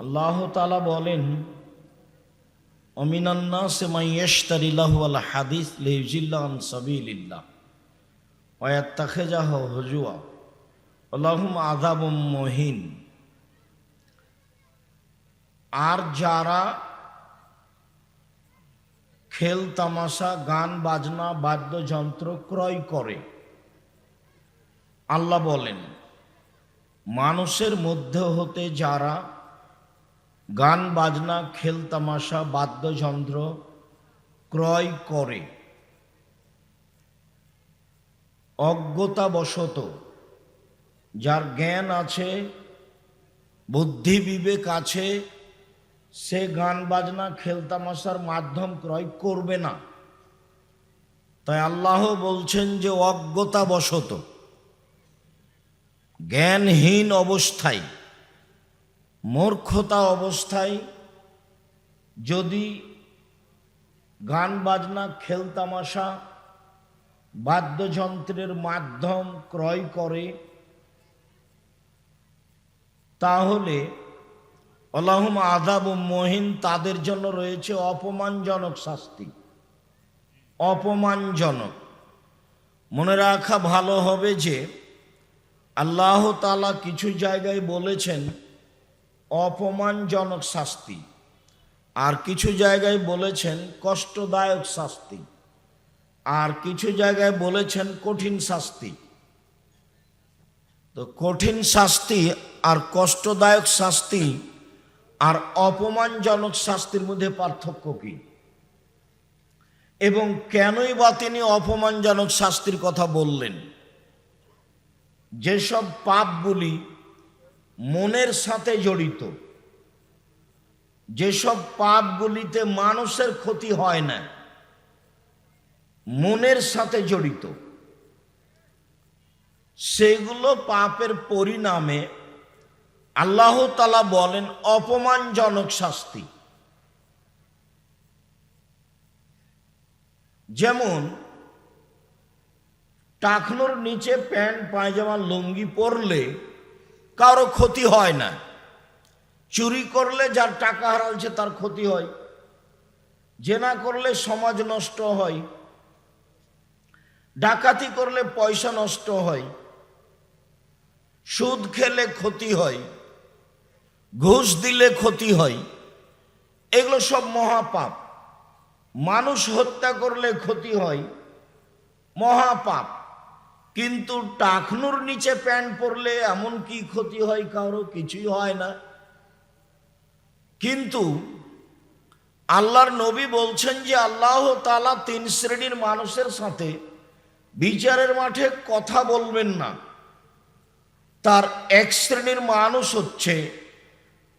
আল্লাহ তালা বলেন অমিনান্না হজুয়া আদাব মহিন। আর যারা খেল, তামাশা, গান, বাজনা, বাদ্যযন্ত্র ক্রয় করে, আল্লাহ বলেন, মানুষের মধ্যে হতে যারা গান, বাজনা, খেল, তামাশা, বাদ্যযন্ত্র ক্রয় করে। অজ্ঞতাবশত যার জ্ঞান আছে, বুদ্ধি বিবেক আছে, সে গান, বাজনা খেলতামাশার মাধ্যম ক্রয় করবে না। তাই আল্লাহ বলছেন যে অজ্ঞতাবশত, জ্ঞানহীন অবস্থায় মূর্খতা অবস্থায় যদি গান বাজনা খেলতামাশা বাদ্যযন্ত্রের মাধ্যম ক্রয় করে, তাহলে আল্লাহম আদাব মহিন তাদের জন্য রয়েছে অপমানজনক শাস্তি। অপমানজনক। মনে রাখা ভালো হবে যে আল্লাহ তালা কিছু জায়গায় বলেছেন অপমানজনক শাস্তি। আর কিছু জায়গায় বলেছেন কষ্টদায়ক শাস্তি। আর কিছু জায়গায় বলেছেন কঠিন শাস্তি। তো কঠিন শাস্তি আর কষ্টদায়ক শাস্তি আর অপমানজনক শাস্তির মধ্যে পার্থক্য কি? এবং কেনই বা তিনি অপমানজনক শাস্তির কথা বললেন? যেসব পাপগুলি মনের সাথে জড়িত। যেসব পাপগুলিতে মানুষের ক্ষতি হয় না, মনের সাথে জড়িত। সেগুলো পাপের পরিণামে আল্লাহ তালা বলেন, অপমানজনক শাস্তি। যেমন, টাকনোর নিচে প্যান্ট, পায়জামা, লুঙ্গি পরলে কারও ক্ষতি হয় না। চুরি করলে যার টাকা হারালছে তার ক্ষতি হয়। জেনা করলে সমাজ নষ্ট হয়। ডাকাতি করলে পয়সা নষ্ট হয়। সুদ খেলে ক্ষতি হয়। ঘুষ দিলে ক্ষতি হয়। এগুলো সব মহাপাপ। মানুষ হত্যা করলে ক্ষতি হয়। মহাপাপ। কিন্তু টাকনুর নিচে প্যান্ট পরলে এমন কি ক্ষতি হয় কারও? কিছুই হয় না। কিন্তু আল্লাহর নবী বলছেন যে আল্লাহ তালা তিন শ্রেণির মানুষের সাথে বিচারের মাঠে কথা বলবেন না। তার এক শ্রেণির মানুষ হচ্ছে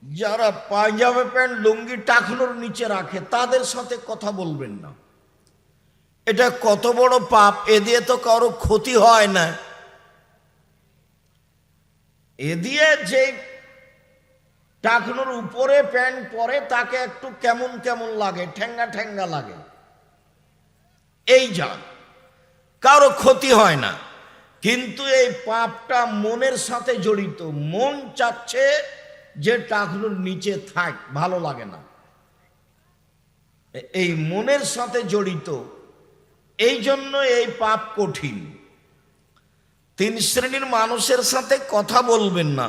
যারা পাঞ্জাবে প্যান্ট লুঙ্গি টাকনোর নিচে রাখে, তাদের সাথে কথা বলবেন না। এটা কত বড় পাপ, এ দিয়ে তো কারও ক্ষতি হয় না। এ দিয়ে যে টাকনোর উপরে প্যান্ট পরে তাকে একটু কেমন কেমন লাগে, ঠেঙ্গা ঠেঙ্গা লাগে। এই যা কারও ক্ষতি হয় না। কিন্তু এই পাপটা মনের সাথে জড়িত, মন চাচ্ছে যে টাকনুর নিচে থাক, ভালো লাগে না। এই মনের সাথে জড়িত এই জন্য এই পাপ কঠিন। তিন শ্রেণির মানুষের সাথে কথা বলবেন না।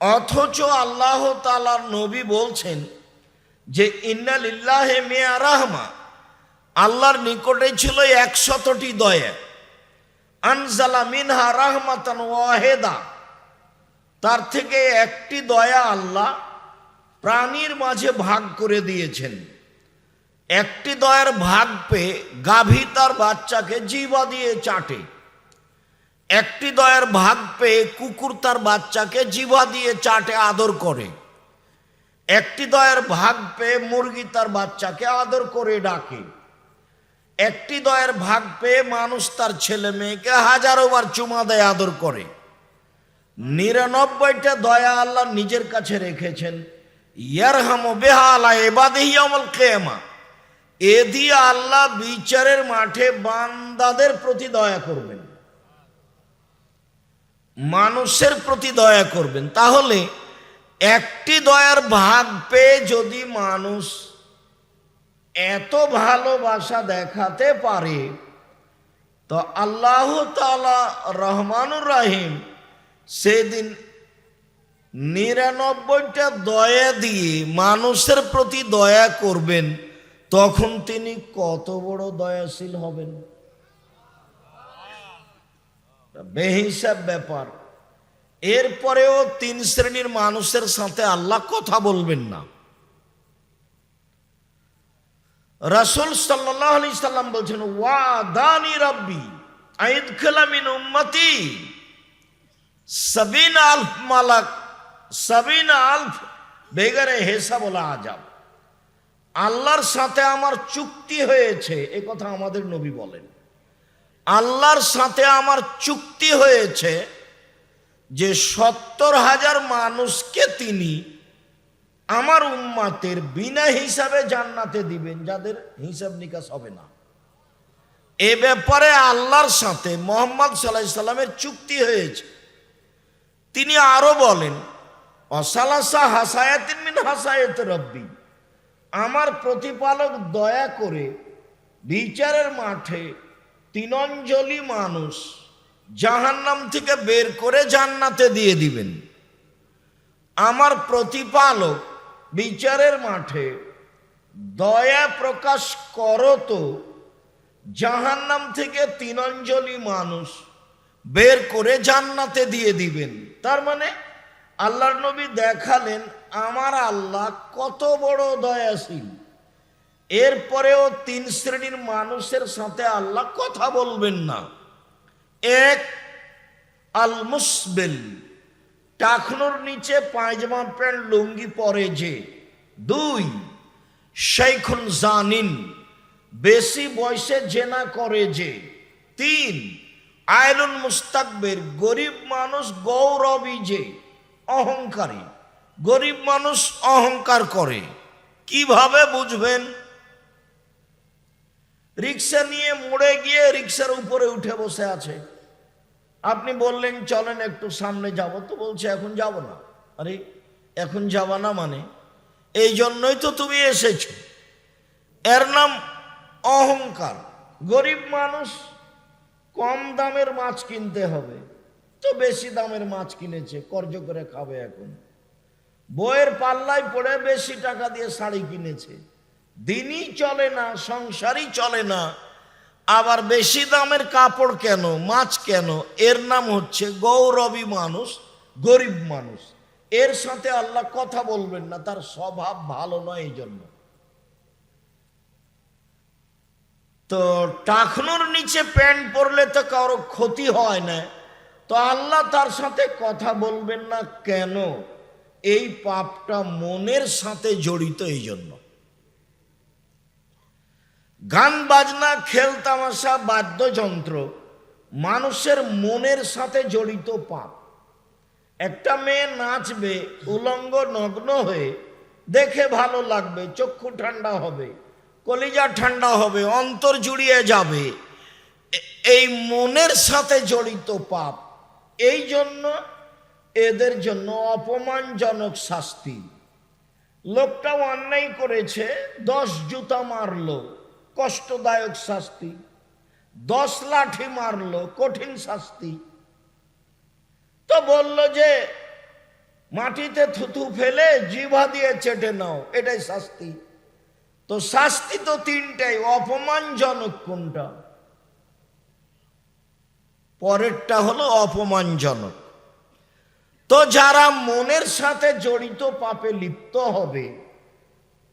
অথচ আল্লাহ তালার নবী বলছেন যে ইন্নালিল্লাহে মেয়া রাহমা। আল্লাহর নিকটে ছিল একশতটি দয়া। আনজালা মিনহা রাহমাতান ওয়াহেদা। তার থেকে একটি দয়া আল্লাহ প্রাণীর মাঝে ভাগ করে দিয়েছেন। একটি দয়ার ভাগ পেয়ে গাভী তার বাচ্চাকে জিবা দিয়ে চাটে। একটি দয়ার ভাগ পেয়ে কুকুর তার বাচ্চাকে জিবা দিয়ে চাটে, আদর করে। একটি দয়ার ভাগ পেয়ে মুরগি তার বাচ্চাকে আদর করে ডাকে। একটি দয়ের ভাগ পেয়ে মানুষ তার ছেলে মেয়েকে হাজারো বার চুমা দেয়, আদর করে। নিরানব্বইটা দয়া আল্লাহ নিজের কাছে রেখেছেন। ইয়ারহাম বেহালা এবাদেহি আমল কেমা এ দিয়ে আল্লাহ বিচারের মাঠে বান্দাদের প্রতি দয়া করবেন। মানুষের প্রতি দয়া করবেন। তাহলে একটি দয়ার ভাগ পেয়ে যদি মানুষ এত ভালোবাসা দেখাতে পারে, তো আল্লাহ তালা রহমানুর রাহিম সেদিন নিরানব্বইটা দয়া দিয়ে মানুষের প্রতি দয়া করবেন। তখন তিনি কত বড় দয়াশীল হবেন। বেহিসাব ব্যাপার। এরপরেও তিন শ্রেণির মানুষের সাথে আল্লাহ কথা বলবেন না। রাসুল সাল্লাহ আলি সাল্লাম বলছেন ওয়া দানি রব্বি আইদ খেলামিন উম্মতি সাবিন আলফ মালাক, সাবিন আলফ বেগারে হেসা বলা আজাব। আল্লাহর সাথে আমার চুক্তি হয়েছে, এ কথা আমাদের নবী বলেন। আল্লাহর সাথে আমার চুক্তি হয়েছে যে সত্তর হাজার মানুষকে তিনি আমার উম্মাতের বিনা হিসাবে জান্নাতে দিবেন, যাদের হিসাব নিকাশ হবে না। এ ব্যাপারে আল্লাহর সাথে মোহাম্মদ সাল্লাহ সাল্লামের চুক্তি হয়েছে। তিনি আরও বলেন, অসালাসা হাসায়াতিন মিন হাসায়াত রব্বি। আমার প্রতিপালক দয়া করে বিচারের মাঠে তিনঞ্জলি মানুষ জাহান্নাম থেকে বের করে জান্নাতে দিয়ে দিবেন। আমার প্রতিপালক বিচারের মাঠে দয়া প্রকাশ করো তো, জাহান্নাম থেকে তিনঞ্জলি মানুষ বের করে জান্নাতে দিয়ে দিবেন। তার মানে আল্লাহর নবী দেখালেন, আমার আল্লাহ কত বড় দয়াশীল। এরপরেও তিন শ্রেণির মানুষের সাথে আল্লাহ কথা বলবেন না। এক আল মুসবেল টাকনোর নিচে পায়জামা প্যান্ট, লুঙ্গি পরে যে। দুই শেখুন জানিন। বেশি বয়সে জেনা করে যে। তিন আয়লুন মুস্তাকবের। গরিব মানুষ গৌরবী যে। অহংকারী। গরিব মানুষ অহংকার করে। কীভাবে বুঝবেন? রিক্সা নিয়ে মোড়ে গিয়ে রিক্সার উপরে উঠে বসে আছে। আপনি বললেন, চলেন একটু সামনে যাব। তো বলছে, এখন যাব না। আরে, এখন যাব না মানে? এই জন্যই তো তুমি এসেছ। এর নাম অহংকার। গরিব মানুষ কম দামের মাছ কিনতে হবে। তো বেশি দামের মাছ কিনেছে, কর্জ করে খাবে এখন। বইয়ের পাল্লায় পড়ে বেশি টাকা দিয়ে শাড়ি কিনেছে। দিনই চলে না, সংসারই চলে না। আবার বেশি দামের কাপড় কেন, মাছ কেন? এর নাম হচ্ছে গৌরবী মানুষ, গরিব মানুষ। এর সাথে আল্লাহ কথা বলবেন না, তার স্বভাব ভালো নয় এই জন্য। তো টাকনুর নিচে প্যান্ট পরলে তো কারও ক্ষতি হয় না। তো আল্লাহ তার সাথে কথা বলবেন না কেন? এই পাপটা মনের সাথে জড়িত এই জন্য গান, বাজনা, খেল, তামাশা, বাদ্যযন্ত্র মানুষের মনের সাথে জড়িত পাপ। একটা মেয়ে নাচবে, উলঙ্গ, নগ্ন হয়ে দেখে ভালো লাগবে, চক্ষু ঠান্ডা হবে, কলিজা ঠান্ডা হবে, অন্তর জুড়িয়ে যাবে। এই মনের সাথে জড়িত পাপ এই জন্য এদের জন্য অপমানজনক শাস্তি। লোকটা অন্যায় করেছে, দশ জুতা মারলো, কষ্টদায়ক শাস্তি। দশ লাঠি মারলো, কঠিন শাস্তি। তো বলল যে, মাটিতে থুতু ফেলে জিভা দিয়ে চেটে নাও, এটাই শাস্তি। তো শাস্তি তো তিনটাই, অপমানজনক কোনটা? পরেরটা হলো অপমানজনক। তো যারা মনের সাথে জড়িত পাপে লিপ্ত হবে,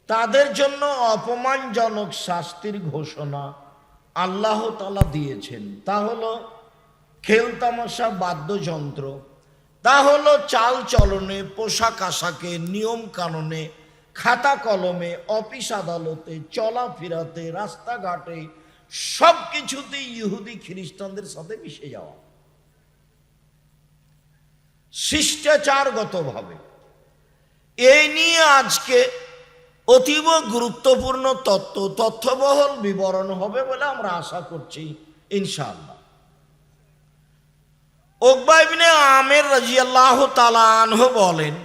তাদের জন্য অপমানজনক শাস্তির ঘোষণা আল্লাহ তালা দিয়েছেন। তা হলো খেলতামশা বাদ্যযন্ত্র। তা হলো চাল চলনে, পোশাক আশাকে, নিয়ম কানুনে, খাতা কলমে, অফিস আদালতে, চলাফেরাতে, রাস্তাঘাটে সব কিছুতেই ইহুদি খ্রিস্টানদের সাথে মিশে যাওয়া। শিষ্টাচারগতভাবে। এই নিয়ে আজকে অতীব গুরুত্বপূর্ণ তত্ত্ব, তথ্যবহল বিবরণ হবে বলে আমরা আশা করছি, ইনশাআল্লাহ। ওকবাইবিনে আমের রাজিয়াল্লাহ তালানহ বলেন,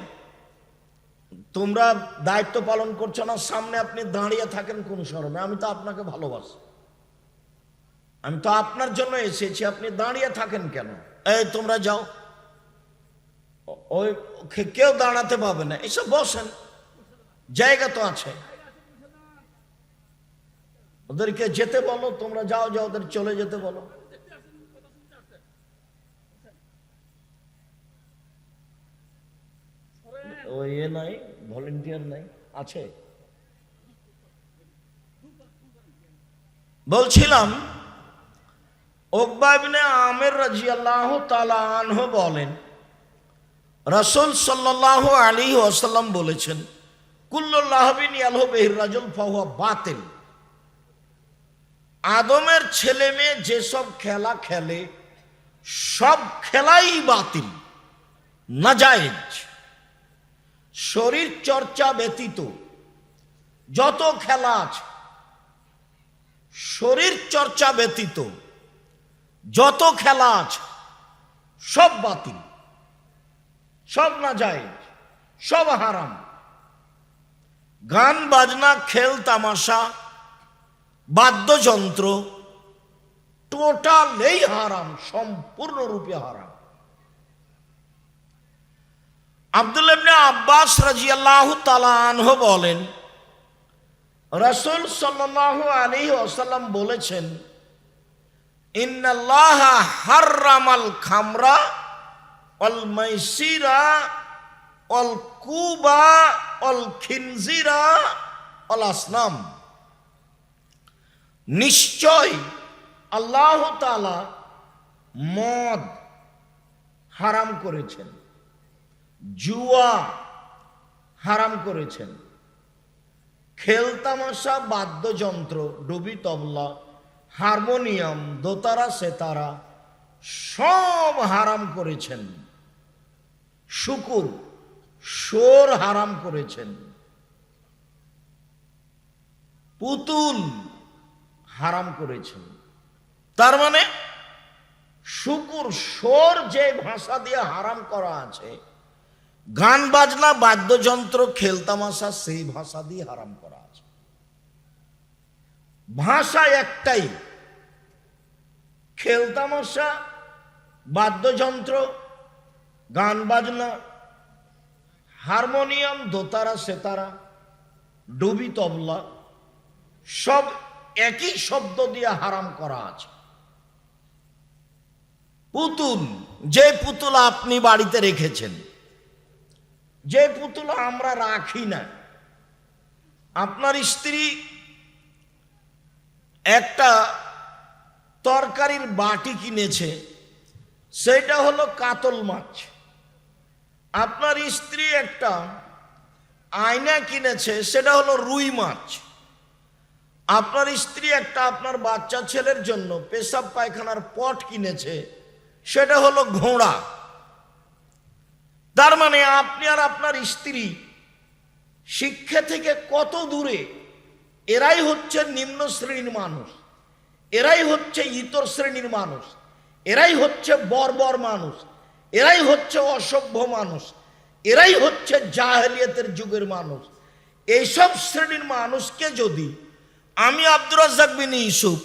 তোমরা দায়িত্ব পালন করছ না, সামনে আপনি দাঁড়িয়ে থাকেন কোন শরমে, আমি তো আপনাকে ভালোবাসি। আমি তো আপনার জন্য এসেছি, আপনি দাঁড়িয়ে থাকেন কেন? এই তোমরা যাও। ওই কেউ দাঁড়াতে পাবে না। এসব বসেন। জায়গা তো আছে। ওদেরকে যেতে বলো, তোমরা যাও যাও, ওদের চলে যেতে বলো। নাই, ভলেন্টিয়ার নাই, আছে। বলছিলাম ওকবাবিনে আমের রাজি আল্লাহ তালাহ বলেন, রসুল সাল্লাহ আলী ওসাল্লাম বলেছেন কুল্লাহবিন ইয়ালহ বেহির রাজুল ফাহুয়া বাতিল। আদমের ছেলে মেয়ে যেসব খেলা খেলে, সব খেলাই বাতিল, নাজায়েজ। শরীর চর্চা ব্যতীত যত খেলা আছে, শরীর চর্চা ব্যতীত যত খেলা আছে, সব বাতিল, সব না যায় সব হারাম। গান, বাজনা, খেল, তামাশা, বাদ্যযন্ত্র, টোটালেই হারাম, সম্পূর্ণরূপে হারাম। আব্দুল ইবনে আব্বাস রাজিয়াল্লাহু তাআলা আনহু বলেন, রাসূল সাল্লাল্লাহু আলাইহি ওয়াসাল্লাম বলেছেন খামরা অল অল কুবা অল অল নিশ্চয় আল্লাহ মদ হারাম করেছেন, জুয়া হারাম করেছেন। খেলতামাশা, বাদ্যযন্ত্র ডুবি তবলা হারমোনিয়াম, দোতারা, সেতারা, সব হারাম করেছেন। শুকুর সোর হারাম করেছেন। পুতুল হারাম করেছেন। তার মানে শুকুর সোর যে ভাষা দিয়ে হারাম করা আছে, গান, বাজনা, বাদ্যযন্ত্র, খেলতামাশা, সেই ভাষা দিয়ে হারাম ভাষা একটাই। খেলতামশা বাদ্যযন্ত্র, গান বাজনা, হারমোনিয়াম, দোতারা, সেতারা, ডুবি তবলা, সব একই শব্দ দিয়ে হারাম করা আছে। পুতুল, যে পুতুল আপনি বাড়িতে রেখেছেন, যে পুতুল আমরা রাখি না, আপনার স্ত্রী একটা তরকারির বাটি কিনেছে, সেটা হলো কাতল মাছ। আপনার স্ত্রী একটা আয়না কিনেছে, সেটা হলো রুই মাছ। আপনার স্ত্রী একটা আপনার বাচ্চা ছেলের জন্য পেশাব পায়খানার পট কিনেছে, সেটা হলো ঘোড়া। তার মানে আপনি আর আপনার স্ত্রী শিক্ষা থেকে কত দূরে এরাই হচ্ছে নিম্ন শ্রেণির মানুষ। এরাই হচ্ছে ইতর শ্রেণির মানুষ। এরাই হচ্ছে বর্বর মানুষ। এরাই হচ্ছে অসভ্য মানুষ। এরাই হচ্ছে জাহেলিয়তের যুগের মানুষ। এইসব শ্রেণির মানুষকে যদি আমি আব্দুর রাজ্জাক বিন ইউসুফ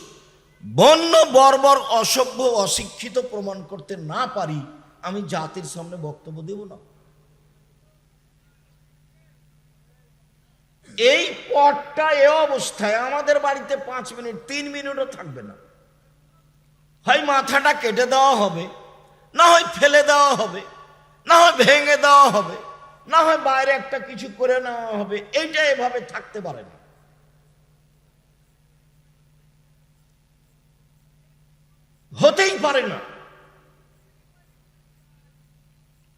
বন্য, বর্বর, অসভ্য, অশিক্ষিত প্রমাণ করতে না পারি, আমি জাতির সামনে বক্তব্য দেব না। এই পটটা এ অবস্থায় আমাদের বাড়িতে পাঁচ মিনিট, তিন মিনিটও থাকবে না। হয় মাথাটা কেটে দেওয়া হবে, না হয় ফেলে দেওয়া হবে, না হয় ভেঙে দেওয়া হবে, না হয় বাইরে একটা কিছু করে নেওয়া হবে, এইটা এভাবে থাকতে পারে না। হতেই পারে না।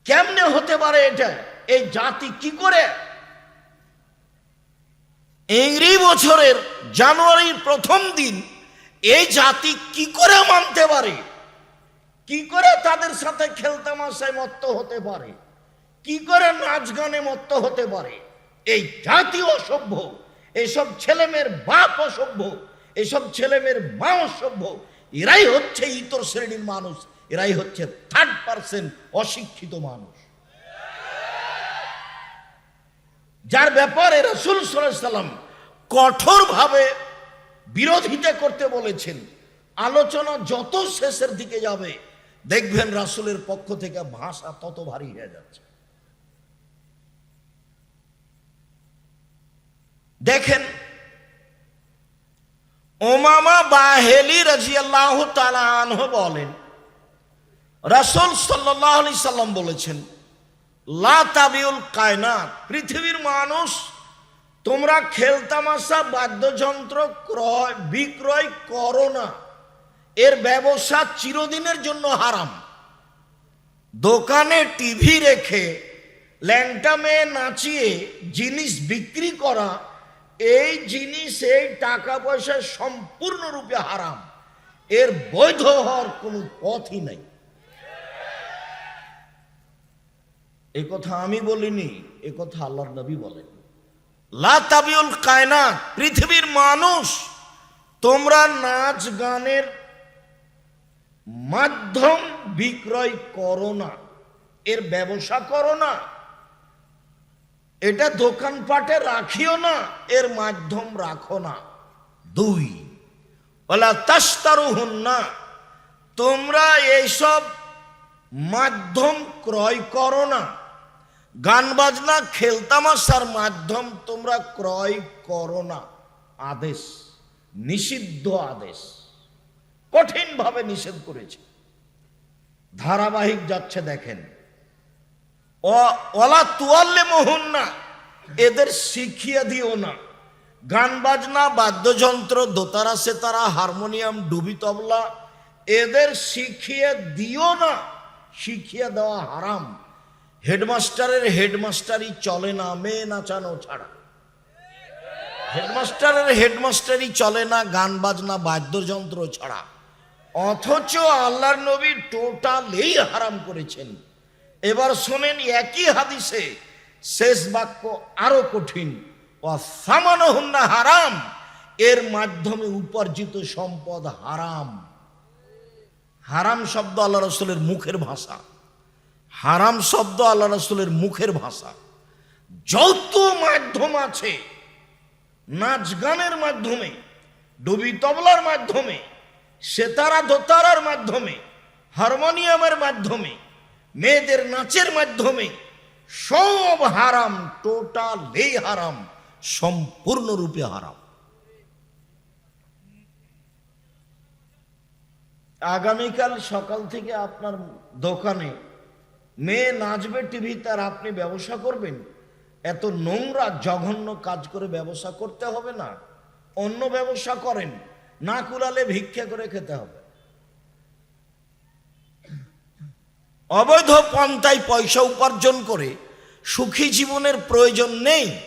কেমনে হতে পারে এটা? এই জাতি কি করে ইংরি বছরের জানুয়ারির প্রথম দিন এই জাতি কি করে মানতে পারে? কি করে তাদের সাথে খেলতামাশায় মত্ত হতে পারে? কি করে নাচ গানে মত্ত হতে পারে? এই জাতি অসভ্য, এসব ছেলেমেয়ের বাপ অসভ্য, এসব ছেলেমেয়ের মা অসভ্য, এরাই হচ্ছে ইতর শ্রেণির মানুষ, এরাই হচ্ছে থার্ড পার্সেন্ট অশিক্ষিত মানুষ। যার ব্যাপারে রসুল সাল্লাম কঠোরভাবে বিরোধিতা করতে বলেছেন, আলোচনা যত শেষের দিকে যাবে, দেখবেন রাসুলের পক্ষ থেকে ভাষা তত ভারী হয়ে যাচ্ছে। দেখেন ওমামা বাহেলি তালাহ বলেন, রাসুল সাল্লাহ সাল্লাম বলেছেন লা তাবিউল কায়নাত, পৃথিবীর মানুষ, তোমরা খেলতামাশা, বাদ্যযন্ত্র ক্রয়, বিক্রয় করো না। এর ব্যবসা চিরদিনের জন্য হারাম। দোকানে টিভি রেখে ল্যাংটা মেয়ে নাচিয়ে জিনিস বিক্রি করা, এই জিনিস, এই টাকা পয়সা সম্পূর্ণরূপে হারাম। এর বৈধ হওয়ার কোনো পথই নাই। এ কথা আমি বলিনি, এ কথা আল্লাহর নবী বলেন। লা তাবিউল কায়নাত, পৃথিবীর মানুষ, তোমরা নাচ গানের মাধ্যম বিক্রয় করো না, এর ব্যবসা করো না, এটা দোকানপাটে রাখিও না, এর মাধ্যম রাখো না। দুই বলা তাস্তারু না তোমরা এইসব মাধ্যম ক্রয় করো না। গান বাজনা খেলতামাশার মাধ্যম তোমরা ক্রয় করো না। আদেশ, নিষিদ্ধ আদেশ। কঠিনভাবে নিষেধ করেছে। ধারাবাহিক যাচ্ছে দেখেন। অলা তুয়াল্লে মোহন না এদের শিখিয়ে দিও না। গান বাজনা, বাদ্যযন্ত্র, দোতারা সেতারা, হারমোনিয়াম, ডুবি তবলা, এদের শিখিয়ে দিও না। শিখিয়ে দেওয়া হারাম। হেডমাস্টারের হেডমাস্টারই চলে না, মেয়ে নাচানো ছাড়া। হেডমাস্টারের হেডমাস্টারই চলে না, গান বাজনা, বাদ্যযন্ত্র ছাড়া। অথচ আল্লাহর নবী টোটালেই হারাম করেছেন। এবার শোনেন একই হাদিসে শেষ বাক্য আরও কঠিন। ও সামানো হুন্না হারাম, এর মাধ্যমে উপার্জিত সম্পদ হারাম। হারাম শব্দ আল্লাহ রসুলের মুখের ভাষা। হারাম শব্দ আল্লাহ রসুলের মুখের ভাষা। যত মাধ্যম আছে, নাচ গানের মাধ্যমে, ডুবি তবলার মাধ্যমে, সেতারা দোতারার মাধ্যমে, হারমোনিয়ামের মাধ্যমে, মেয়েদের নাচের মাধ্যমে, সব হারাম, টোটালি হারাম, সম্পূর্ণরূপে হারাম। আগামীকাল সকাল থেকে আপনার দোকানে মেয়ে নাচবে, টিভি তার আপনি ব্যবসা করবেন। এত নোংরা, জঘন্য কাজ করে ব্যবসা করতে হবে না। অন্য ব্যবসা করেন, না কুলালে ভিক্ষা করে খেতে হবে। অবৈধ পন্থায় পয়সা উপার্জন করে সুখী জীবনের প্রয়োজন নেই।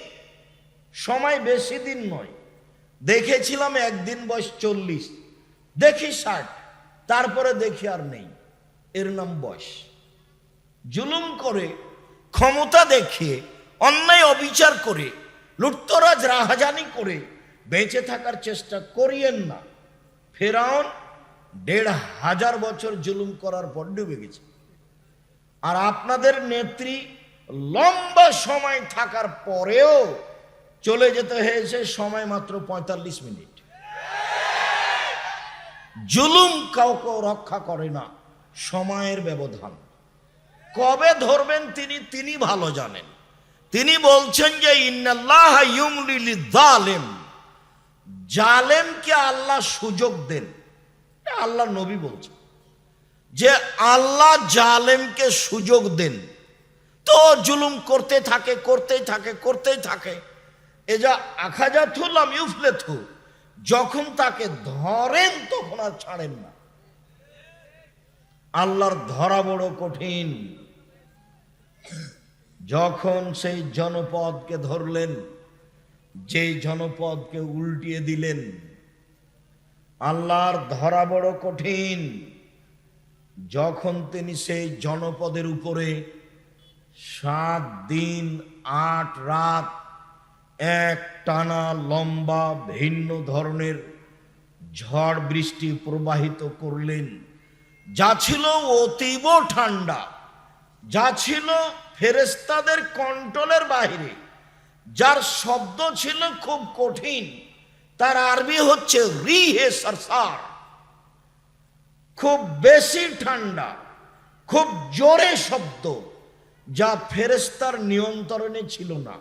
সময় বেশি দিন নয়। দেখেছিলাম একদিন বয়স চল্লিশ। দেখি ষাট, তারপরে দেখি আর নেই। এর নাম বয়স। জুলুম করে, ক্ষমতা দেখিয়ে অন্যায় অবিচার করে, লুটতরাজ, রাহাজানি করে, বেঁচে থাকার চেষ্টা করিয়েন না। ফেরাউন দেড় হাজার বছর জুলুম করার পর ডুবে গেছে। আর আপনাদের নেত্রী লম্বা সময় থাকার পরেও চলে যেতে হয়েছে সময় মাত্র পঁয়তাল্লিশ মিনিট। জুলুম কাউকে রক্ষা করে না, সময়ের ব্যবধান। কবে ধরবেন তিনি তিনি ভালো জানেন। তিনি বলছেন যে, ইন্নাল্লাহ ইউমলিল জালেম জালেমকে আল্লাহ সুযোগ দেন? আল্লাহ নবী বলছেন। যে আল্লাহ জালেমকে সুযোগ দেন। তো জুলুম করতে থাকে, করতেই থাকে করতেই থাকে। এ যা আখাজা থুলাম ইউফলে থু যখন তাকে ধরেন তখন আর ছাড়েন না। আল্লাহর ধরা বড় কঠিন। যখন সেই জনপদকে ধরলেন, যেই জনপদকে উল্টিয়ে দিলেন, আল্লাহর ধরা বড় কঠিন। যখন তিনি সেই জনপদের উপরে সাত দিন, আট রাত, এক টানা লম্বা ভিন্ন ধরনের ঝড় বৃষ্টি প্রবাহিত করলেন, যা ছিল অতীব ঠান্ডা। যা ছিল ফেরেস্তাদের কন্ট্রোলের বাইরে যার শব্দ ছিল খুব কঠিন, তার আরবি হচ্ছে রি হে সরসার। খুব বেশি ঠান্ডা, খুব জোরে শব্দ, যা ফেরেস্তার নিয়ন্ত্রণে ছিল না।